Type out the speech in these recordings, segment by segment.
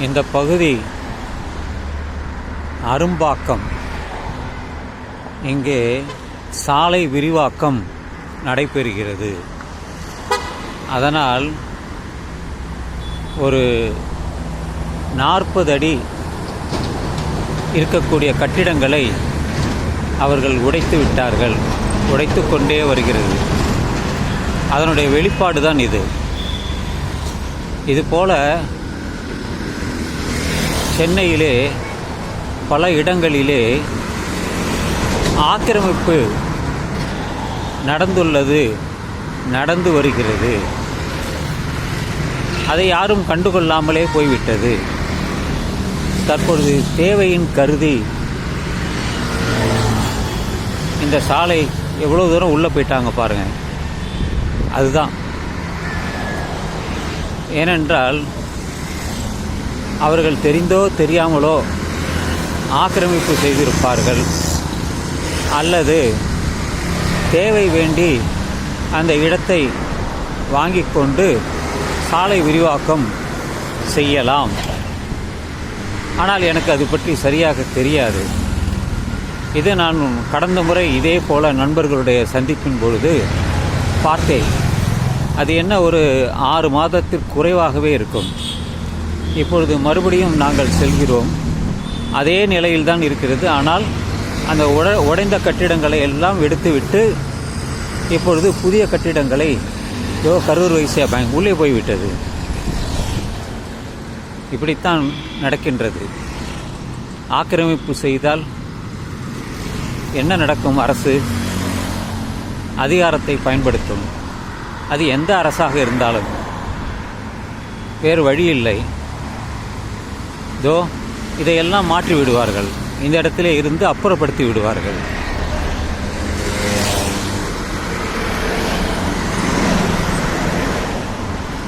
இந்த பகுதி அரும்பாக்கம். இங்கே சாலை விரிவாக்கம் நடைபெறுகிறது. அதனால் ஒரு நாற்பது அடி இருக்கக்கூடிய கட்டிடங்களை அவர்கள் உடைத்து விட்டார்கள். உடைத்து கொண்டே வருகிறது. அதனுடைய வெளிப்பாடு தான் இது. இதுபோல சென்னையிலே பல இடங்களிலே ஆக்கிரமிப்பு நடந்துள்ளது நடந்து வருகிறது. அதை யாரும் கண்டுகொள்ளாமலே போய்விட்டது. தற்பொழுது தேவையின் கருதி இந்த சாலை எவ்வளோ தூரம் உள்ளே போயிட்டாங்க பாருங்கள் அதுதான். ஏனென்றால் அவர்கள் தெரிந்தோ தெரியாமலோ ஆக்கிரமிப்பு செய்திருப்பார்கள். அல்லது தேவை வேண்டி அந்த இடத்தை வாங்கி கொண்டு சாலை விரிவாக்கம் செய்யலாம். ஆனால் எனக்கு அது பற்றி சரியாக தெரியாது. இது நான் கடந்த முறை இதே போல நண்பர்களுடைய சந்திப்பின் பொழுது பார்த்தேன். அது என்ன ஒரு ஆறு மாதத்திற்கு குறைவாகவே இருக்கும். இப்பொழுது மறுபடியும் நாங்கள் செல்கிறோம். அதே நிலையில் தான் இருக்கிறது. ஆனால் அந்த உட உடைந்த கட்டிடங்களை எல்லாம் எடுத்துவிட்டு இப்பொழுது புதிய கட்டிடங்களை யோ கரூர் வைசியா பேங்க் உள்ளே போய்விட்டது. இப்படித்தான் நடக்கின்றது. ஆக்கிரமிப்பு செய்தால் என்ன நடக்கும் அரசு? அதிகாரத்தை பயன்படுத்தும். அது எந்த அரசாக இருந்தாலும் வேறு வழி இல்லை. இதோ இதையெல்லாம் மாற்றி விடுவார்கள் இந்த இடத்திலே இருந்து அப்புறப்படுத்தி விடுவார்கள்.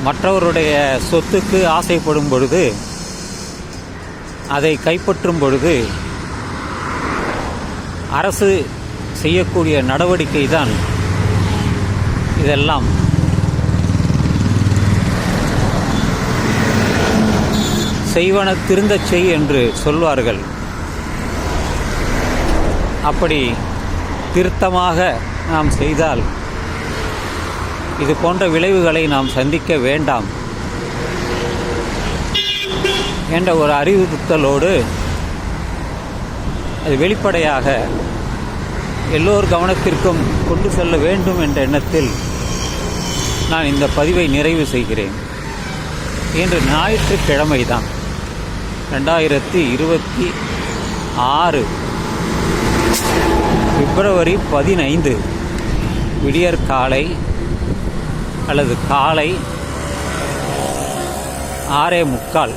மற்றவருடைய சொத்துக்கு ஆசைப்படும் பொழுது அதை கைப்பற்றும் பொழுது அரசு செய்யக்கூடிய நடவடிக்கை தான் இதெல்லாம். செய்வன திருந்தச் செய் என்று சொல்வார்கள். அப்படி திருத்தமாக நாம் செய்தால் இது போன்ற விளைவுகளை நாம் சந்திக்க வேண்டாம். என்ற ஒரு அறிவுறுத்தலோடு அது வெளிப்படையாக எல்லோர் கவனத்திற்கும் கொண்டு செல்ல வேண்டும் என்ற எண்ணத்தில் நான் இந்த பதிவை நிறைவு செய்கிறேன். இன்று ஞாயிற்றுக்கிழமை தான் ரெண்டாயிரத்தி இருபத்தி ஆறு. பிப்ரவரி பதினைந்து விடியற் காலை அல்லது காலை ஆறே முக்கால்.